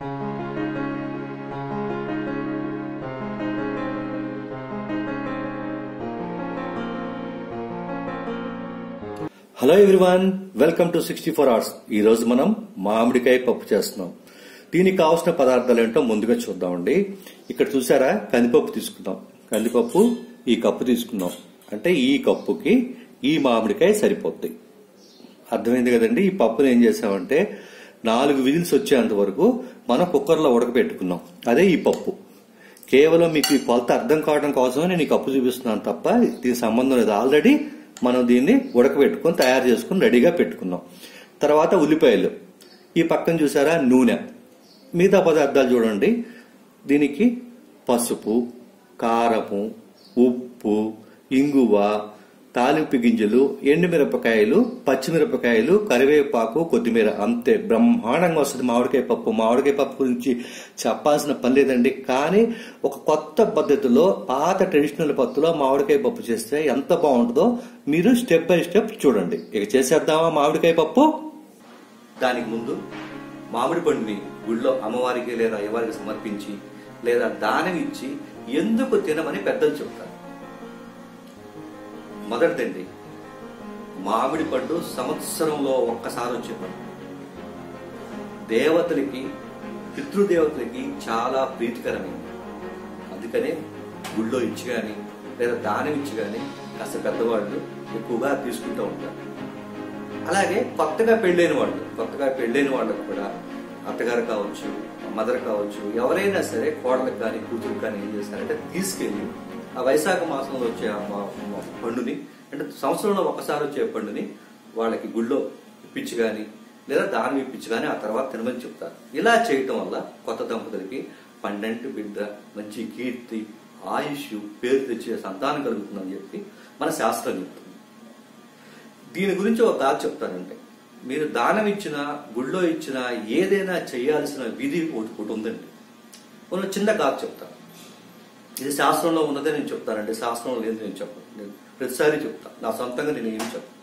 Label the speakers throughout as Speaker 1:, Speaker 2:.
Speaker 1: Hello everyone welcome to sixty four hours ఈ రోజు మనం మామిడికాయ పప్పు చేస్తున్నాం. దీనికి కావాల్సిన పదార్థాలు ఏంటో ముందుగా చూద్దామండి. ఇక్కడ చూసారా? కందిపప్పు తీసుకుందాం. కందిపప్పు ఈ కప్పు తీసుకుందాం. అంటే ఈ కప్పుకి ఈ మామిడికాయ సరిపోద్ది. అర్థమైంది కదండి? ఈ పప్పును ఏం చేసామంటే నాలుగు విజిల్స్ వచ్చేంత వరకు మనం కుక్కర్లో ఉడకబెట్టుకున్నాం. అదే ఈ పప్పు. కేవలం మీకు ఈ కొలత అర్థం కావడం కోసమే నేను ఈ కప్పు చూపిస్తున్నాను తప్ప దీనికి సంబంధం లేదు. ఆల్రెడీ మనం దీన్ని ఉడకబెట్టుకొని తయారు చేసుకుని రెడీగా పెట్టుకున్నాం. తర్వాత ఉల్లిపాయలు. ఈ పక్కన చూసారా? నూనె. మిగతా పదార్థాలు చూడండి. దీనికి పసుపు కారము ఉప్పు ఇంగువ తాలింపు గింజలు ఎండుమిరపకాయలు పచ్చిమిరపకాయలు కరివేపాకు కొత్తిమీర. అంతే. బ్రహ్మాండంగా వస్తుంది మామిడికాయ పప్పు. మామిడికాయ పప్పు గురించి చెప్పాల్సిన పని లేదండి. కానీ ఒక కొత్త పద్ధతిలో పాత ట్రెడిషనల్ పద్ధతిలో మామిడికాయ పప్పు చేస్తే ఎంత బాగుంటుందో మీరు స్టెప్ బై స్టెప్ చూడండి. ఇక చేసేద్దామా మామిడికాయ పప్పు? దానికి ముందు మామిడి పండుని గుళ్ళో అమ్మవారికి లేదా అయ్యవారికి సమర్పించి లేదా దానం ఇచ్చి ఎందుకు తినమని పెద్దలు చెప్తారు. మొదటిదండి మామిడి పండు సంవత్సరంలో ఒక్కసారి వచ్చే పండు దేవతలకి పితృదేవతలకి చాలా ప్రీతికరమైంది. అందుకనే గుళ్ళో ఇచ్చి కానీ లేదా దానం ఇచ్చి కానీ కాస్త పెద్దవాళ్ళు ఎక్కువగా తీసుకుంటూ ఉంటారు. అలాగే కొత్తగా పెళ్ళైన వాళ్ళు కొత్తగా పెళ్ళైన వాళ్ళకు కూడా అత్తగారు కావచ్చు మదర్ కావచ్చు ఎవరైనా సరే కోడలకు కానీ కూతురు కానీ ఏం చేస్తారంటే తీసుకెళ్ళి ఆ వైశాఖ మాసంలో వచ్చే పండుని అంటే సంవత్సరంలో ఒకసారి వచ్చే పండుని వాళ్ళకి గుళ్ళో ఇప్పించి కానీ లేదా దానం ఇప్పించి కానీ ఆ తర్వాత తినమని చెప్తారు. ఇలా చేయటం వల్ల కొత్త దంపతులకి పండంటి బిడ్డ మంచి కీర్తి ఆయుష్ పేరు తెచ్చే సంతానం కలుగుతుందని చెప్పి మన శాస్త్రం చెప్తుంది. దీని గురించి ఒక గాథ చెప్తానంటే మీరు దానం ఇచ్చిన గుళ్ళో ఇచ్చిన ఏదైనా చేయాల్సిన విధి ఒకటి ఒకటి ఉందండి. కొన్ని చిన్న గాథ చెప్తాను. ఇది శాస్త్రంలో ఉన్నదే నేను చెప్తానండి. శాస్త్రంలో లేదు నేను చెప్పను నేను ప్రతిసారి చెప్తాను నా సొంతంగా నేను ఏం చెప్పను.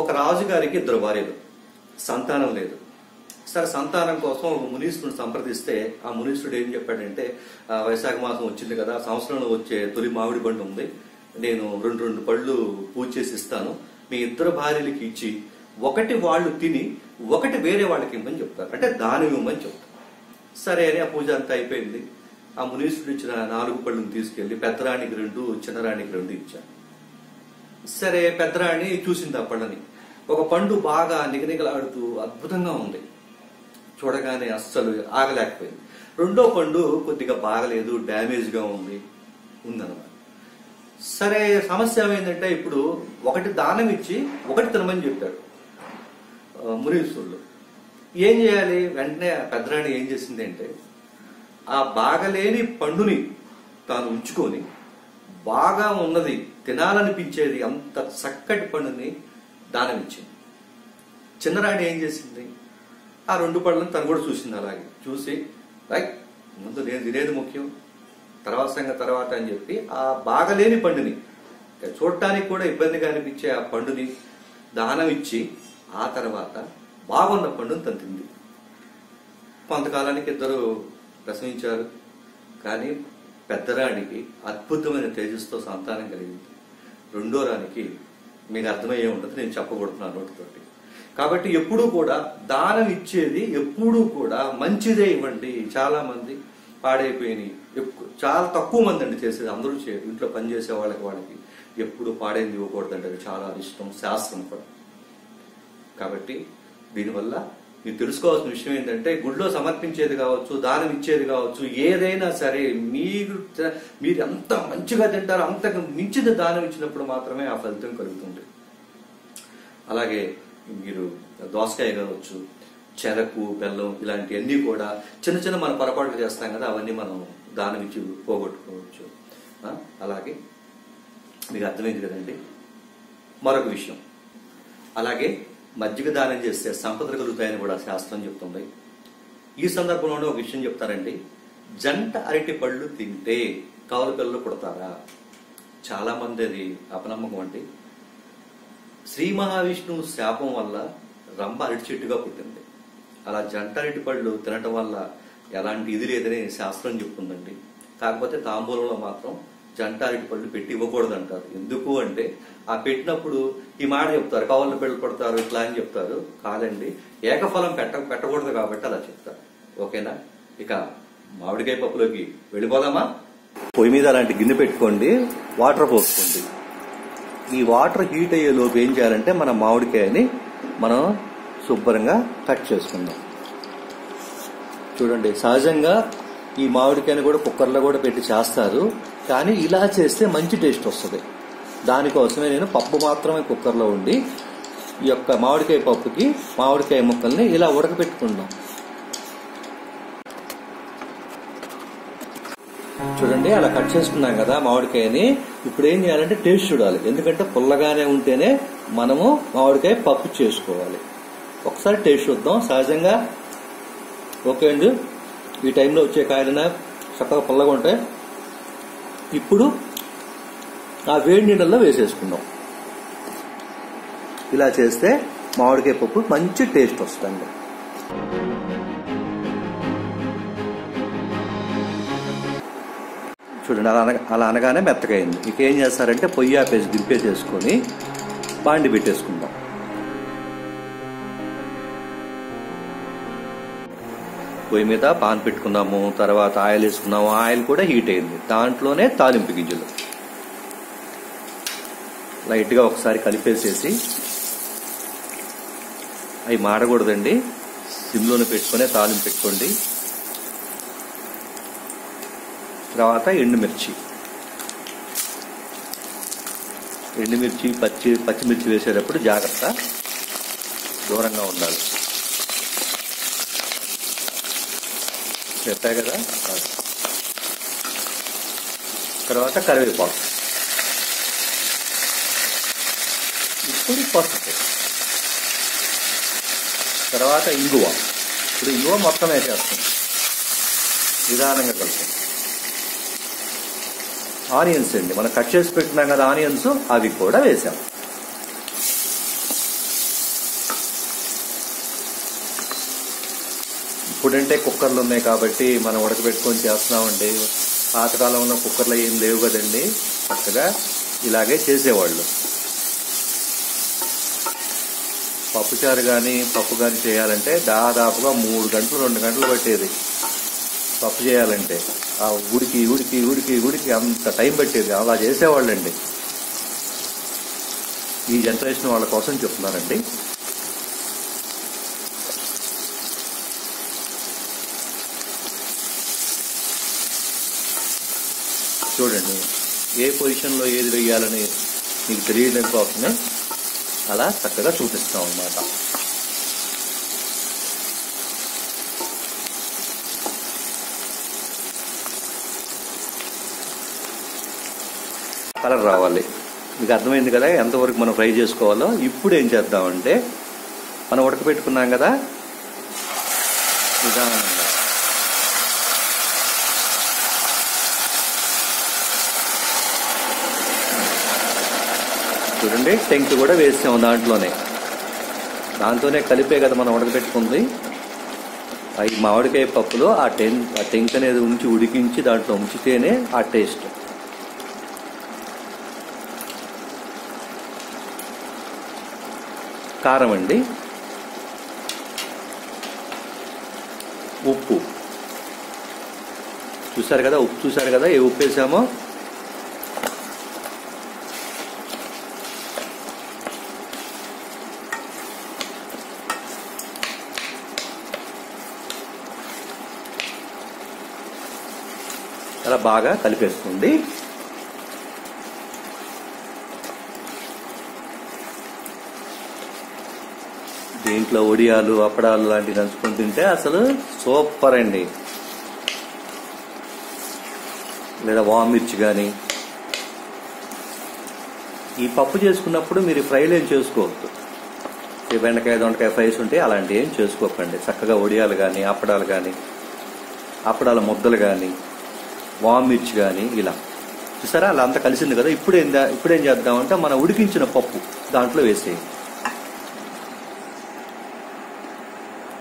Speaker 1: ఒక రాజుగారికి ఇద్దరు భార్యలు. సంతానం లేదు. సరే సంతానం కోసం ఒక మునీశ్వరుని సంప్రదిస్తే ఆ మునీశ్వరుడు ఏం చెప్పాడంటే వైశాఖ మాసం వచ్చింది కదా సంవత్సరంలో వచ్చే తొలి మామిడి బండి ఉంది. నేను రెండు రెండు పళ్ళు పూజ చేసి ఇస్తాను. మీ ఇద్దరు భార్యలకి ఇచ్చి ఒకటి వాళ్ళు తిని ఒకటి వేరే వాళ్ళకి ఇవ్వమని చెప్తారు. అంటే దానం ఇవ్వమని చెప్తారు. సరే అని ఆ పూజ అంతా అయిపోయింది. ఆ మునీశ్వరుడు ఇచ్చిన నాలుగు పళ్ళను తీసుకెళ్ళి పెద్దరాణికి రెండు చిన్నరాణికి రెండు ఇచ్చాను. సరే పెద్దరాణి చూసింది ఆ పండుని ఒక పండు బాగా నిగనిగలాడుతూ అద్భుతంగా ఉంది. చూడగానే అస్సలు ఆగలేకపోయింది. రెండో పండు కొద్దిగా బాగలేదు డ్యామేజ్గా ఉంది ఉందన్నమాట. సరే సమస్య ఏమైందంటే ఇప్పుడు ఒకటి దానం ఇచ్చి ఒకటి తినమని చెప్పాడు ఆ, మునీశ్వరుడు ఏం చేయాలి? వెంటనే ఆ పెద్దరాణి ఏం చేసింది అంటే ఆ బాగలేని పండుని తాను ఉంచుకొని బాగా ఉన్నది తినాలనిపించేది అంత చక్కటి పండుని దానం ఇచ్చింది చిన్నరాణి ఏం చేసింది? ఆ రెండు పళ్ళని తను కూడా చూసింది అలాగే. చూసి రైట్ ముందు నేను తినేది ముఖ్యం తర్వాత సంగ తర్వాత అని చెప్పి ఆ బాగలేని పండుని చూడటానికి కూడా ఇబ్బందిగా అనిపించే ఆ పండుని దానం ఇచ్చి ఆ తర్వాత బాగున్న పండుని తను తింది. కొంతకాలానికి ఇద్దరు ప్రసవించారు. కానీ పెద్దరానికి అద్భుతమైన తేజస్తో సంతానం కలిగింది. రెండో రానికి మీకు అర్థమయ్యే ఉండదు నేను చెప్పకూడదు నోటితోటి. కాబట్టి ఎప్పుడూ కూడా దానం ఇచ్చేది ఎప్పుడూ కూడా మంచిదే ఇవ్వండి. చాలా మంది పాడైపోయినాయి. ఎక్కు- చాలా తక్కువ మంది అండి చేసేది. అందరూ చేయరు ఇంట్లో పనిచేసే వాళ్ళకి వాళ్ళకి ఎప్పుడు పాడైంది ఇవ్వకూడదండి అది చాలా ఇష్టం శాస్త్రం కూడా. కాబట్టి దీనివల్ల మీరు తెలుసుకోవాల్సిన విషయం ఏంటంటే గుడిలో సమర్పించేది కావచ్చు దానం ఇచ్చేది కావచ్చు ఏదైనా సరే మీరు మీరు ఎంత మంచిగా తింటారో అంతకు మించిన దానం ఇచ్చినప్పుడు మాత్రమే ఆ ఫలితం కలుగుతుంది. అలాగే మీరు దోసకాయ కావచ్చు చెరకు బెల్లం ఇలాంటివన్నీ కూడా చిన్న చిన్న మన పొరపాట్లు చేస్తాం కదా అవన్నీ మనం దానం ఇచ్చి పోగొట్టుకోవచ్చు. అలాగే మీకు అర్థమైంది కదండి? మరొక విషయం. అలాగే మజ్జిగ దానం చేస్తే సంపదలు కలుగుతాయని కూడా శాస్త్రం చెప్తుంది. ఈ సందర్భంలోనే ఒక విషయం చెప్తారండి. జంట అరటి పళ్ళు తింటే కౌలు పిల్లలు పుడతారా? చాలా మంది అది అపనమ్మకం అండి. శ్రీ మహావిష్ణువు శాపం వల్ల రంభ అరటి చెట్టుగా పుట్టింది. అలా జంట అరటి పళ్ళు తినటం వల్ల ఎలాంటి ఇది లేదని శాస్త్రం చెప్తుందండి. కాకపోతే తాంబూలంలో మాత్రం జంట అరటి పళ్ళు పెట్టి ఇవ్వకూడదు అంటారు ఎందుకు అంటే ఆ పెట్టినప్పుడు ఈ మాట చెప్తారు కావాలని పెళ్ళి పడతారు ఇట్లా అని చెప్తారు. కాదండి ఏకఫలం పెట్ట పెట్టకూడదు కాబట్టి అలా చెప్తారు. ఓకేనా? ఇక మామిడికాయ పప్పులోకి వెళ్ళిపోదామా? పొయ్యి మీద అలాంటి గిన్నె పెట్టుకోండి వాటర్ పోసుకోండి. ఈ వాటర్ హీట్ అయ్యే లోపు ఏం చేయాలంటే మన మామిడికాయని మనం శుభ్రంగా కట్ చేసుకుందాం. చూడండి సహజంగా ఈ మామిడికాయని కూడా కుక్కర్లో కూడా పెట్టి చేస్తారు. కానీ ఇలా చేస్తే మంచి టేస్ట్ వస్తుంది. దానికోసమే నేను పప్పు మాత్రమే కుక్కర్లో ఉండి ఈ యొక్క మామిడికాయ పప్పుకి మామిడికాయ ముక్కల్ని ఇలా ఉడకపెట్టుకుందాం. చూడండి అలా కట్ చేసుకున్నాం కదా మామిడికాయని. ఇప్పుడు ఏం చేయాలంటే టేస్ట్ చూడాలి. ఎందుకంటే పుల్లగానే ఉంటేనే మనము మామిడికాయ పప్పు చేసుకోవాలి. ఒకసారి టేస్ట్ చూద్దాం. సహజంగా ఓకే అండి. ఈ టైంలో వచ్చే కాయలైనా చక్కగా పుల్లగా ఉంటాయి. ఇప్పుడు ఆ వేడి నీళ్ళల్లో వేసేసుకుందాం. ఇలా చేస్తే మామిడికాయ పప్పు మంచి టేస్ట్ వస్తుంది. చూడండి అలా అనగా అలా అనగానే మెత్తగైంది ఇక ఏం చేస్తారంటే పొయ్యి ఆపేసి దింపేసేసుకొని బాండి పెట్టేసుకుందాం. పొయ్యి మీద పాన్ పెట్టుకున్నాము తర్వాత ఆయిల్ వేసుకున్నాము ఆయిల్ కూడా హీట్ అయింది. దాంట్లోనే తాలింపు గింజలు. లైట్గా ఒకసారి కలిపేసేసి అవి మాడకూడదండి. సిమ్లోనే పెట్టుకునే తాలింపు పెట్టుకోండి. తర్వాత ఎండుమిర్చి. ఎండుమిర్చి పచ్చి పచ్చిమిర్చి వేసేటప్పుడు జాగ్రత్త దూరంగా ఉండాలి. చెప్పా కదా? తర్వాత కరివేపాకు. ఇప్పుడు పసుపు. తర్వాత ఇంగువ. ఇప్పుడు ఇంగువ మొత్తం వేసేస్తుంది నిదానంగా కలుపుతుంది ఆనియన్స్ అండి. మనం కట్ చేసి పెట్టినాం కదా ఆనియన్స్ అవి కూడా వేసాము ఇప్పుడంటే కుక్కర్లు ఉన్నాయి కాబట్టి మనం ఉడకబెట్టుకొని చేస్తున్నామండి. పాతకాలంలో కుక్కర్లు ఏం లేవు కదండి. చక్కగా ఇలాగే చేసేవాళ్ళు. పప్పుచారు కానీ పప్పు కానీ చేయాలంటే దాదాపుగా మూడు గంటలు రెండు గంటలు పట్టేది. పప్పు చేయాలంటే ఆ ఉడికి ఉడికి ఉడికి ఉడికి అంత టైం పట్టేది. అలా చేసేవాళ్ళండి. ఈ జనరేషన్ వాళ్ళ కోసం చెప్తున్నానండి. చూడండి. ఏ పొజిషన్లో ఏది వేయాలని మీకు తెలియడం కోసమే అలా చక్కగా చూపిస్తాం అన్నమాట. కలర్ రావాలి. మీకు అర్థమైంది కదా? ఎంతవరకు మనం ఫ్రై చేసుకోవాలో? ఇప్పుడు ఏం చేద్దామంటే మనం ఉడకపెట్టుకున్నాం కదా? నిదానంగా. చూడండి. టెంక్ కూడా వేసాము దాంట్లోనే. దాంతోనే కలిపే కదా మనం ఉడకబెట్టుకుంది ఈ మామిడికాయ పప్పులో ఆ టెన్ ఆ టెంక్ అనేది ఉంచి ఉడికించి దాంట్లో ఉంచితేనే ఆ టేస్ట్. కారం అండి. ఉప్పు. చూసారు కదా ఉప్పు చూసారు కదా ఏ ఉప్పు వేసామో? అలా బాగా కలిపేస్తుంది. దీంట్లో ఒడియాలు అప్పడాలు లాంటివి నంచుకొని తింటే అసలు సూపర్ అండి. లేదా వామిర్చి కానీ ఈ పప్పు చేసుకున్నప్పుడు మీరు ఫ్రైలు ఏం చేసుకోవద్దు. ఈ బెండకాయ దొండకాయ ఫ్రైస్ ఉంటే అలాంటివి ఏం చేసుకోకండి. చక్కగా ఒడియాలు కానీ అప్పడాలు కానీ అప్పడాల ముద్దలు కానీ వామిర్చి కానీ ఇలా. చూసారా? అలా అంతా కలిసింది కదా? ఇప్పుడు ఏం ఇప్పుడు ఏం చేద్దామంటే మనం ఉడికించిన పప్పు దాంట్లో వేసేయండి.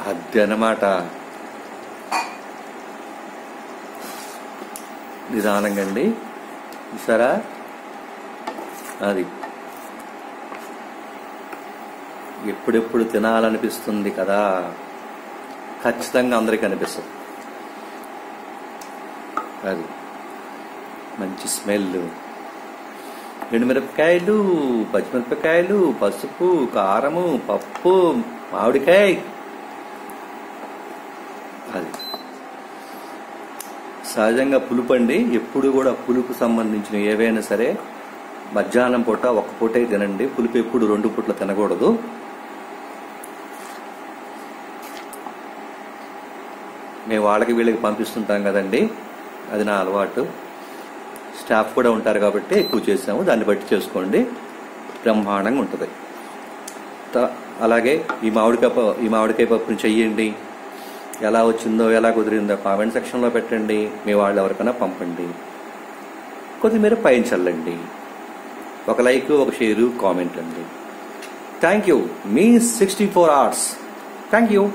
Speaker 1: అది అన్నమాట నిదానంగా అండి. చూసారా? అది. ఎప్పుడెప్పుడు తినాలనిపిస్తుంది కదా? ఖచ్చితంగా అందరికీ అనిపిస్తుంది. అది మంచి స్మెల్. ఎండుమిరపకాయలు పచ్చిమిరపకాయలు పసుపు కారము పప్పు మామిడికాయ. అది. సహజంగా పులుపు అండి ఎప్పుడు కూడా పులుపు సంబంధించిన ఏవైనా సరే మధ్యాహ్నం పూట ఒక్క పూటే తినండి. పులుపు ఎప్పుడు రెండు పూట్ల తినకూడదు. మేము వాళ్ళకి వీళ్ళకి పంపిస్తుంటాం కదండి. అది నా అలవాటు. స్టాఫ్ కూడా ఉంటారు కాబట్టి ఎక్కువ చేసాము దాన్ని బట్టి చేసుకోండి. బ్రహ్మాండంగా ఉంటుంది. త- అలాగే ఈ మామిడికాయ పప్పు ఈ మామిడికాయ పప్పుని చెయ్యండి. ఎలా వచ్చిందో ఎలా కుదిరిందో కామెంట్ సెక్షన్లో పెట్టండి. మీ వాళ్ళు ఎవరికైనా పంపండి. కొద్దిమీర పైన చల్లండి. ఒక లైక్ ఒక షేరు కామెంట్ అండి. Thank you. Me sixty four hours. Thank you.